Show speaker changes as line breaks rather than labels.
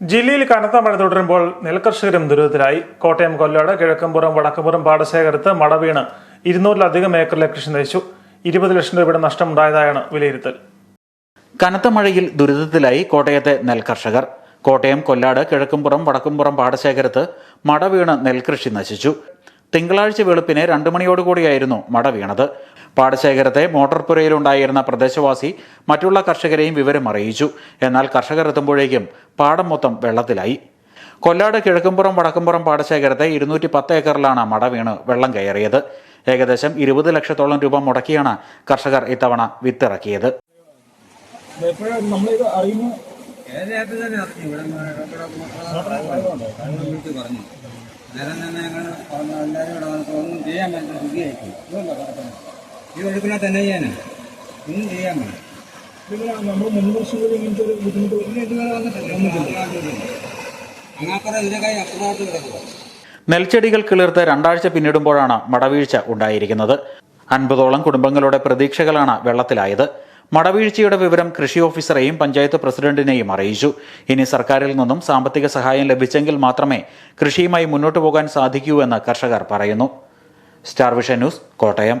ജില്ലയിൽ കനത്ത മഴ തുടരുമ്പോൾ നെൽകർഷകരും ദുരിതത്തിലായി. കോട്ടയം കൊല്ലാട് കിഴക്കമ്പുറം വടക്കമ്പുറം പാടശേഖരത്ത് മട വീണ് ഇരുന്നൂറിലധികം ഏക്കറിലെ കൃഷി നശിച്ചു. ഇരുപത് ലക്ഷം രൂപയുടെ നഷ്ടമുണ്ടായതായാണ് വിലയിരുത്തൽ.
കനത്ത മഴയിൽ ദുരിതത്തിലായി കോട്ടയത്തെ നെൽകർഷകർ. കോട്ടയം കൊല്ലാട് കിഴക്കുംപുറം വടക്കുംപുറം പാടശേഖരത്ത് മട വീണ് നെൽകൃഷി നശിച്ചു. തിങ്കളാഴ്ച വെളുപ്പിന് രണ്ടു മണിയോടുകൂടിയായിരുന്നു മട വീണത്. പാടശേഖരത്തെ മോട്ടോർ പുരയിലുണ്ടായിരുന്ന പ്രദേശവാസി മറ്റുള്ള കർഷകരെയും വിവരം അറിയിച്ചു. എന്നാൽ കർഷകർ എത്തുമ്പോഴേക്കും പാടം മൊത്തം വെള്ളത്തിലായി. കൊല്ലാട് കിഴക്കുംപുറം വടക്കുംപുറം പാടശേഖരത്തെ ഇരുന്നൂറ്റി പത്ത് ഏക്കറിലാണ് മട വീണ് വെള്ളം കയറിയത്. ഏകദേശം ഇരുപത് ലക്ഷത്തോളം രൂപ മുടക്കിയാണ് കർഷകർ ഇത്തവണ വിത്തിറക്കിയത്.
ഏതായിട്ട് തന്നെ അറിഞ്ഞു ഇവിടെ വിളിച്ച് പറഞ്ഞു. നേരം തന്നെ ഞങ്ങൾ എല്ലാവരും ഇവിടെ ഒന്നും ചെയ്യാൻ പറ്റില്ല. ശുദ്ധിയായിട്ട് ഈ ഒഴുക്കിനെ തന്നെ ചെയ്യാനാ. ഒന്നും ചെയ്യാൻ പറ്റില്ല.
നിങ്ങൾ നമ്മൾ മുൻ വർഷങ്ങളിൽ ഇങ്ങനത്തെ ഒരു ബുദ്ധിമുട്ട്
പിന്നെ ഇതുവരെ വന്നിട്ടില്ല. അങ്ങാപ്പുറം ഇതിനേക്കായി അപ്പുറത്ത് കിടക്കുക.
നെൽച്ചെടികൾ കിളിർത്ത് രണ്ടാഴ്ച പിന്നിടുമ്പോഴാണ് മടവീഴ്ച ഉണ്ടായിരിക്കുന്നത്. അൻപതോളം കുടുംബങ്ങളുടെ പ്രതീക്ഷകളാണ് വെള്ളത്തിലായത്. മടവീഴ്ചയുടെ വിവരം കൃഷി ഓഫീസറെയും പഞ്ചായത്ത് പ്രസിഡന്റിനെയും അറിയിച്ചു. ഇനി സർക്കാരിൽ നിന്നും സാമ്പത്തിക സഹായം ലഭിച്ചെങ്കിൽ മാത്രമേ കൃഷിയുമായി മുന്നോട്ടു പോകാൻ സാധിക്കൂ എന്ന് കർഷകർ പറയുന്നു. Star Vision News Kottayam.